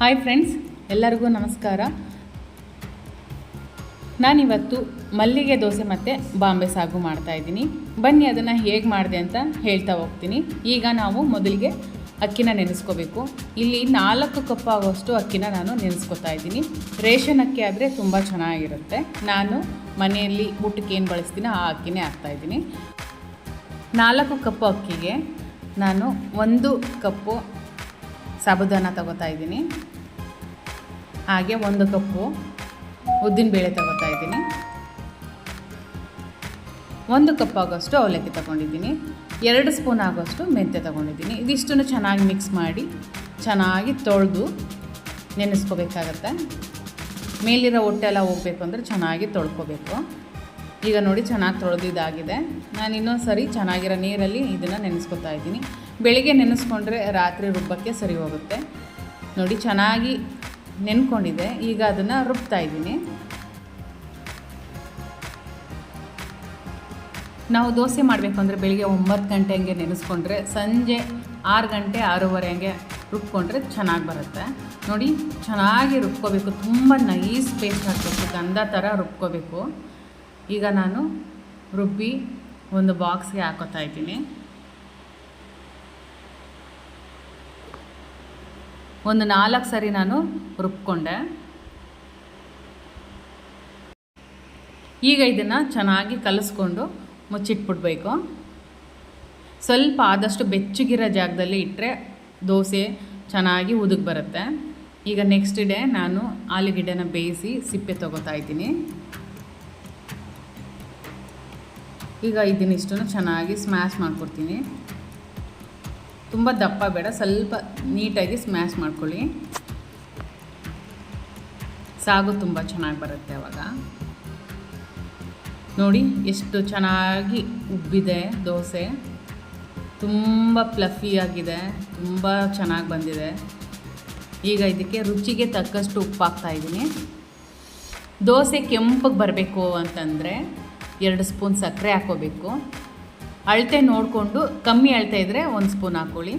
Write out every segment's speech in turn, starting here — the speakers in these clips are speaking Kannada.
ಹಾಯ್ ಫ್ರೆಂಡ್ಸ್ ಎಲ್ಲರಿಗೂ ನಮಸ್ಕಾರ. ನಾನಿವತ್ತು ಮಲ್ಲಿಗೆ ದೋಸೆ ಮತ್ತು ಬಾಂಬೆ ಸಾಗು ಮಾಡ್ತಾಯಿದ್ದೀನಿ ಬನ್ನಿ ಅದನ್ನು ಹೇಗೆ ಮಾಡಿದೆ ಅಂತ ಹೇಳ್ತಾ ಹೋಗ್ತೀನಿ. ಈಗ ನಾವು ಮೊದಲಿಗೆ ಅಕ್ಕಿನ ನೆನೆಸ್ಕೋಬೇಕು. ಇಲ್ಲಿ ನಾಲ್ಕು ಕಪ್ ಆಗೋಷ್ಟು ಅಕ್ಕಿನ ನಾನು ನೆನೆಸ್ಕೊತಾ ಇದ್ದೀನಿ. ರೇಷನ್ ಅಕ್ಕಿ ಆದರೆ ತುಂಬ ಚೆನ್ನಾಗಿರುತ್ತೆ. ನಾನು ಮನೆಯಲ್ಲಿ ಊಟಕ್ಕೆ ಏನು ಬಳಸ್ತೀನಿ ಆ ಅಕ್ಕಿನೇ ಹಾಕ್ತಾಯಿದ್ದೀನಿ ನಾಲ್ಕು ಕಪ್ಪು ಅಕ್ಕಿಗೆ ನಾನು ಒಂದು ಕಪ್ಪು ಸಾಬುದಾನ ತಗೋತಾ ಇದ್ದೀನಿ. ಹಾಗೆ ಒಂದು ಕಪ್ಪು ಉದ್ದಿನಬೇಳೆ ತಗೋತಾ ಇದ್ದೀನಿ. ಒಂದು ಕಪ್ ಆಗೋಷ್ಟು ಅವಲಕ್ಕಿ ತಗೊಂಡಿದ್ದೀನಿ. ಎರಡು ಸ್ಪೂನ್ ಆಗೋಷ್ಟು ಮೆಂತ್ಯ ತಗೊಂಡಿದ್ದೀನಿ. ಇದಿಷ್ಟನ್ನು ಚೆನ್ನಾಗಿ ಮಿಕ್ಸ್ ಮಾಡಿ ಚೆನ್ನಾಗಿ ತೊಳೆದು ನೆನೆಸ್ಕೋಬೇಕಾಗತ್ತೆ. ಮೇಲಿರೋ ಹೊಟ್ಟೆ ಎಲ್ಲ ಹೋಗಬೇಕು ಅಂದರೆ ಚೆನ್ನಾಗಿ ತೊಳ್ಕೊಬೇಕು. ಈಗ ನೋಡಿ ಚೆನ್ನಾಗಿ ತೊಳೆದಿದ್ದಾಗಿದೆ. ನಾನು ಇನ್ನೊಂದು ಸರಿ ಚೆನ್ನಾಗಿರೋ ನೀರಲ್ಲಿ ಇದನ್ನು ನೆನೆಸ್ಕೊತಾ ಇದ್ದೀನಿ. ಬೆಳಿಗ್ಗೆ ನೆನೆಸ್ಕೊಂಡ್ರೆ ರಾತ್ರಿ ರುಬ್ಬಕ್ಕೆ ಸರಿ ಹೋಗುತ್ತೆ. ನೋಡಿ ಚೆನ್ನಾಗಿ ನೆನ್ಕೊಂಡಿದೆ. ಈಗ ಅದನ್ನು ರುಬ್ತಾ ಇದ್ದೀನಿ. ನಾವು ದೋಸೆ ಮಾಡಬೇಕು ಅಂದರೆ ಬೆಳಿಗ್ಗೆ ಒಂಬತ್ತು ಗಂಟೆ ಹಂಗೆ ನೆನೆಸ್ಕೊಂಡ್ರೆ ಸಂಜೆ ಆರು ಗಂಟೆ ಆರೂವರೆ ಹಂಗೆ ರುಬ್ಕೊಂಡ್ರೆ ಚೆನ್ನಾಗಿ ಬರುತ್ತೆ. ನೋಡಿ ಚೆನ್ನಾಗಿ ರುಬ್ಕೋಬೇಕು. ತುಂಬ ನೈಸ್ ಪೇಸ್ಟ್ ಹಾಕಬೇಕು ಗಂಧ ಥರ ರುಬ್ಕೋಬೇಕು. ಈಗ ನಾನು ರುಬ್ಬಿ ಒಂದು ಬಾಕ್ಸ್ಗೆ ಹಾಕೋತಾ ಇದ್ದೀನಿ. ಒಂದು ನಾಲ್ಕು ಸರಿ ನಾನು ರುಬ್ಕೊಂಡೆ. ಈಗ ಇದನ್ನು ಚೆನ್ನಾಗಿ ಕಲಿಸ್ಕೊಂಡು ಮುಚ್ಚಿಟ್ಬಿಡ್ಬೇಕು. ಸ್ವಲ್ಪ ಆದಷ್ಟು ಬೆಚ್ಚಗಿರೋ ಜಾಗದಲ್ಲಿ ಇಟ್ಟರೆ ದೋಸೆ ಚೆನ್ನಾಗಿ ಉದುಗ್ ಬರುತ್ತೆ. ಈಗ ನೆಕ್ಸ್ಟ್ ಡೇ ನಾನು ಆಲೂಗೆಡ್ಡೆನ ಬೇಯಿಸಿ ಸಿಪ್ಪೆ ತೊಗೋತಾ ಇದ್ದೀನಿ. ಈಗ ಇದನ್ನ ಇಷ್ಟನ್ನು ಚೆನ್ನಾಗಿ ಸ್ಮ್ಯಾಶ್ ಮಾಡಿಕೊಡ್ತೀನಿ. ತುಂಬ ದಪ್ಪ ಬೇಡ, ಸ್ವಲ್ಪ ನೀಟಾಗಿ ಸ್ಮ್ಯಾಶ್ ಮಾಡ್ಕೊಳ್ಳಿ. ಸಾಗು ತುಂಬ ಚೆನ್ನಾಗಿ ಬರುತ್ತೆ ಅವಾಗ. ನೋಡಿ, ಎಷ್ಟು ಚೆನ್ನಾಗಿ ಉಬ್ಬಿದೆ ದೋಸೆ. ತುಂಬ ಫ್ಲಫಿ ಆಗಿದೆ, ತುಂಬ ಚೆನ್ನಾಗಿ ಬಂದಿದೆ. ಈಗ ಇದಕ್ಕೆ ರುಚಿಗೆ ತಕ್ಕಷ್ಟು ಉಪ್ಪು ಹಾಕ್ತಾಯಿದ್ದೀನಿ ದೋಸೆ ಕೆಂಪಗೆ ಬರಬೇಕು ಅಂತಂದರೆ ಎರಡು ಸ್ಪೂನ್ ಸಕ್ಕರೆ ಹಾಕೋಬೇಕು ಅಳತೆ ನೋಡಿಕೊಂಡು ಕಮ್ಮಿ ಅಳತೆ ಇದ್ದರೆ ಒಂದು ಸ್ಪೂನ್ ಹಾಕ್ಕೊಳ್ಳಿ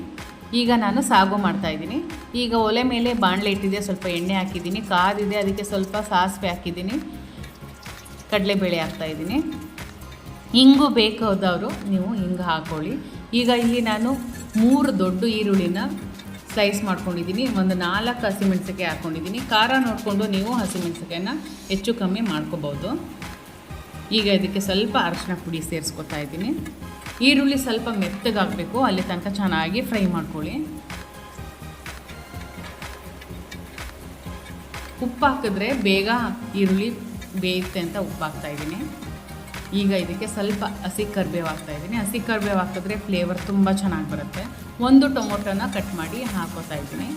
ಈಗ ನಾನು ಸಾಗು ಮಾಡ್ತಾಯಿದ್ದೀನಿ ಈಗ ಒಲೆ ಮೇಲೆ ಬಾಣಲೆ ಇಟ್ಟಿದೆ, ಸ್ವಲ್ಪ ಎಣ್ಣೆ ಹಾಕಿದ್ದೀನಿ. ಕಾದಿದೆ, ಅದಕ್ಕೆ ಸ್ವಲ್ಪ ಸಾಸಿವೆ ಹಾಕಿದ್ದೀನಿ. ಕಡಲೆಬೇಳೆ ಹಾಕ್ತಾಯಿದ್ದೀನಿ ಹಿಂಗು ಬೇಕಾದವರು ನೀವು ಹಿಂಗೆ ಹಾಕ್ಕೊಳ್ಳಿ ಈಗ ಇಲ್ಲಿ ನಾನು ಮೂರು ದೊಡ್ಡ ಈರುಳ್ಳಿನ ಸ್ಲೈಸ್ ಮಾಡ್ಕೊಂಡಿದ್ದೀನಿ. ಒಂದು ನಾಲ್ಕು ಹಸಿಮೆಣ್ಸಿಕಾಯಿ ಹಾಕ್ಕೊಂಡಿದ್ದೀನಿ ಖಾರ ನೋಡಿಕೊಂಡು ನೀವು ಹಸಿಮೆಣಸಿಕಾಯನ್ನ ಹೆಚ್ಚು ಕಮ್ಮಿ ಮಾಡ್ಕೋಬೋದು. ಈಗ ಇದಕ್ಕೆ ಸ್ವಲ್ಪ ಅರಶಿನ ಪುಡಿ ಸೇರಿಸ್ಕೊತಾ ಇದ್ದೀನಿ. ಈರುಳ್ಳಿ ಸ್ವಲ್ಪ ಮೆತ್ತಗಾಗಬೇಕು, ಅಲ್ಲಿ ತನಕ ಚೆನ್ನಾಗಿ ಫ್ರೈ ಮಾಡ್ಕೊಳ್ಳಿ. ಉಪ್ಪು ಹಾಕಿದ್ರೆ ಬೇಗ ಈರುಳ್ಳಿ ಬೇಯುತ್ತೆ ಅಂತ ಉಪ್ಪು ಹಾಕ್ತಾ ಇದ್ದೀನಿ. ಈಗ ಇದಕ್ಕೆ ಸ್ವಲ್ಪ ಹಸಿ ಕರ್ಬೇವು ಹಾಕ್ತಾ ಇದ್ದೀನಿ. ಹಸಿ ಕರ್ಬೇವು ಹಾಕಿದ್ರೆ ಫ್ಲೇವರ್ ತುಂಬ ಚೆನ್ನಾಗಿ ಬರುತ್ತೆ. ಒಂದು ಟೊಮೊಟೊನ ಕಟ್ ಮಾಡಿ ಹಾಕೋತಾ ಇದ್ದೀನಿ.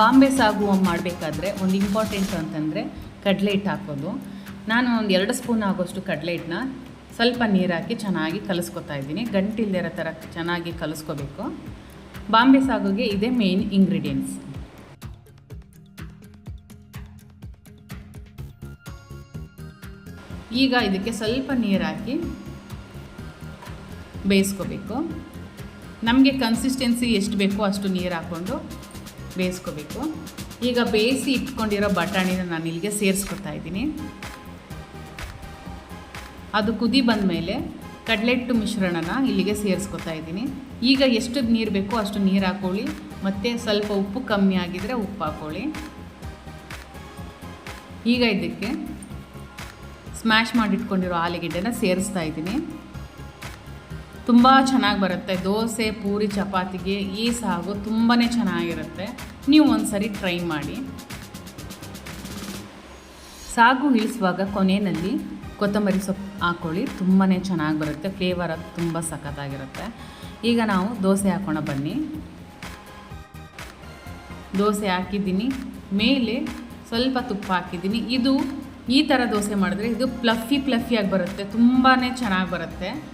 ಬಾಂಬೆ ಸಾಗು ಮಾಡಬೇಕಾದ್ರೆ ಒಂದು ಇಂಪಾರ್ಟೆಂಟ್ ಅಂತಂದರೆ ಕಡಲೆ ಹಿಟ್ಟು ಹಾಕೋದು. ನಾನು ಒಂದು ಎರಡು ಸ್ಪೂನ್ ಆಗೋಷ್ಟು ಕಡಲೆ ಹಿಟ್ಟನ್ನ ಸ್ವಲ್ಪ ನೀರು ಹಾಕಿ ಚೆನ್ನಾಗಿ ಕಲಿಸ್ಕೊತಾ ಇದ್ದೀನಿ. ಗಂಟಿಲ್ದಿರೋ ಥರ ಚೆನ್ನಾಗಿ ಕಲಿಸ್ಕೋಬೇಕು. ಬಾಂಬೆ ಸಾಗುಗೆ ಇದೇ ಮೇನ್ ಇಂಗ್ರೀಡಿಯೆಂಟ್ಸ್ ಈಗ ಇದಕ್ಕೆ ಸ್ವಲ್ಪ ನೀರು ಹಾಕಿ ಬೇಯಿಸ್ಕೋಬೇಕು. ನಮಗೆ ಕನ್ಸಿಸ್ಟೆನ್ಸಿ ಎಷ್ಟು ಬೇಕೋ ಅಷ್ಟು ನೀರು ಹಾಕ್ಕೊಂಡು ಬೇಯಿಸ್ಕೋಬೇಕು. ಈಗ ಬೇಯಿಸಿ ಇಟ್ಕೊಂಡಿರೋ ಬಟಾಣಿನ ನಾನು ಇಲ್ಲಿಗೆ ಸೇರಿಸ್ಕೊತಾ ಇದ್ದೀನಿ. ಅದು ಕುದಿ ಬಂದ ಮೇಲೆ ಕಡಲೆಟ್ಟು ಮಿಶ್ರಣನ ಇಲ್ಲಿಗೆ ಸೇರಿಸ್ಕೊತಾ ಇದ್ದೀನಿ. ಈಗ ಎಷ್ಟು ನೀರು ಬೇಕೋ ಅಷ್ಟು ನೀರು ಹಾಕ್ಕೊಳ್ಳಿ ಮತ್ತು ಸ್ವಲ್ಪ ಉಪ್ಪು ಕಮ್ಮಿ ಆಗಿದರೆ ಉಪ್ಪು ಹಾಕ್ಕೊಳ್ಳಿ ಈಗ ಇದಕ್ಕೆ ಸ್ಮ್ಯಾಶ್ ಮಾಡಿಟ್ಕೊಂಡಿರೋ ಆಲೂಗೆಡ್ಡೆನ ಸೇರಿಸ್ತಾ ಇದ್ದೀನಿ. ತುಂಬ ಚೆನ್ನಾಗಿ ಬರುತ್ತೆ. ದೋಸೆ, ಪೂರಿ, ಚಪಾತಿಗೆ ಈ ಸಾಗು ತುಂಬಾ ಚೆನ್ನಾಗಿರುತ್ತೆ. ನೀವು ಒಂದು ಸರಿ ಟ್ರೈ ಮಾಡಿ. ಸಾಗು ಇಳಿಸುವಾಗ ಕೊನೆಯಲ್ಲಿ ಕೊತ್ತಂಬರಿ ಸೊಪ್ಪು ಹಾಕ್ಕೊಳ್ಳಿ ತುಂಬಾ ಚೆನ್ನಾಗಿ ಬರುತ್ತೆ. ಫ್ಲೇವರ್ ಅದು ತುಂಬ ಸಖತ್ತಾಗಿರುತ್ತೆ. ಈಗ ನಾವು ದೋಸೆ ಹಾಕೋಣ ಬನ್ನಿ. ದೋಸೆ ಹಾಕಿದ್ದೀನಿ. ಮೇಲೆ ಸ್ವಲ್ಪ ತುಪ್ಪ ಹಾಕಿದ್ದೀನಿ. ಇದು ಈ ಥರ ದೋಸೆ ಮಾಡಿದ್ರೆ ಇದು ಪ್ಲಫಿ ಪ್ಲಫಿಯಾಗಿ ಬರುತ್ತೆ. ತುಂಬಾ ಚೆನ್ನಾಗಿ ಬರುತ್ತೆ.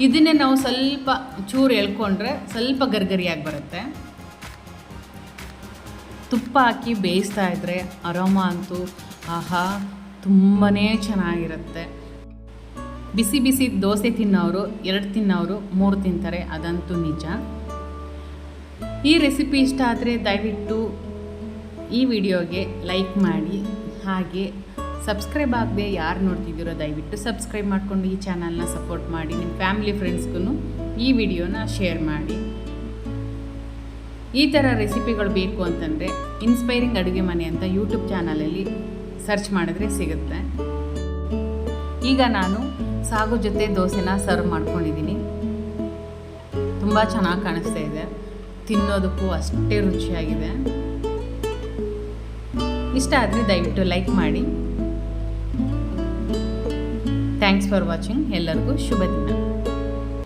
ಇದನ್ನೇ ನಾವು ಸ್ವಲ್ಪ ಚೂರು ಎಳ್ಕೊಂಡ್ರೆ ಸ್ವಲ್ಪ ಗರ್ಗರಿಯಾಗಿ ಬರುತ್ತೆ. ತುಪ್ಪ ಹಾಕಿ ಬೇಯಿಸ್ತಾ ಇದ್ದರೆ ಅರೋಮ ಅಂತೂ ಆಹಾ ತುಂಬಾ ಚೆನ್ನಾಗಿರುತ್ತೆ. ಬಿಸಿ ಬಿಸಿ ದೋಸೆ ತಿನ್ನೋರು, ಎರಡು ತಿನ್ನೋರು, ಮೂರು ತಿಂತಾರೆ, ಅದಂತೂ ನಿಜ. ಈ ರೆಸಿಪಿ ಇಷ್ಟ ಆದರೆ ದಯವಿಟ್ಟು ಈ ವಿಡಿಯೋಗೆ ಲೈಕ್ ಮಾಡಿ, ಹಾಗೆ ಸಬ್ಸ್ಕ್ರೈಬ್ ಆಗದೆ ಯಾರು ನೋಡ್ತಿದ್ದೀರೋ ದಯವಿಟ್ಟು ಸಬ್ಸ್ಕ್ರೈಬ್ ಮಾಡಿಕೊಂಡು ಈ ಚಾನಲ್ನ ಸಪೋರ್ಟ್ ಮಾಡಿ ನಿಮ್ಮ ಫ್ಯಾಮಿಲಿ ಫ್ರೆಂಡ್ಸ್ಗೂ ಈ ವಿಡಿಯೋನ ಶೇರ್ ಮಾಡಿ. ಈ ಥರ ರೆಸಿಪಿಗಳು ಬೇಕು ಅಂತಂದರೆ ಇನ್ಸ್ಪೈರಿಂಗ್ ಅಡುಗೆ ಮನೆ ಅಂತ ಯೂಟ್ಯೂಬ್ ಚಾನಲಲ್ಲಿ ಸರ್ಚ್ ಮಾಡಿದ್ರೆ ಸಿಗುತ್ತೆ. ಈಗ ನಾನು ಸಾಗು ಜೊತೆ ದೋಸೆನ ಸರ್ವ್ ಮಾಡ್ಕೊಂಡಿದ್ದೀನಿ. ತುಂಬ ಚೆನ್ನಾಗಿ ಕಾಣಿಸ್ತಾ ಇದೆ. ತಿನ್ನೋದಕ್ಕೂ ಅಷ್ಟೇ ರುಚಿಯಾಗಿದೆ. ಇಷ್ಟ ಆದರೆ ದಯವಿಟ್ಟು ಲೈಕ್ ಮಾಡಿ. ಥ್ಯಾಂಕ್ಸ್ ಫಾರ್ ವಾಚಿಂಗ್ ಎಲ್ಲರಿಗೂ ಶುಭ ದಿನ.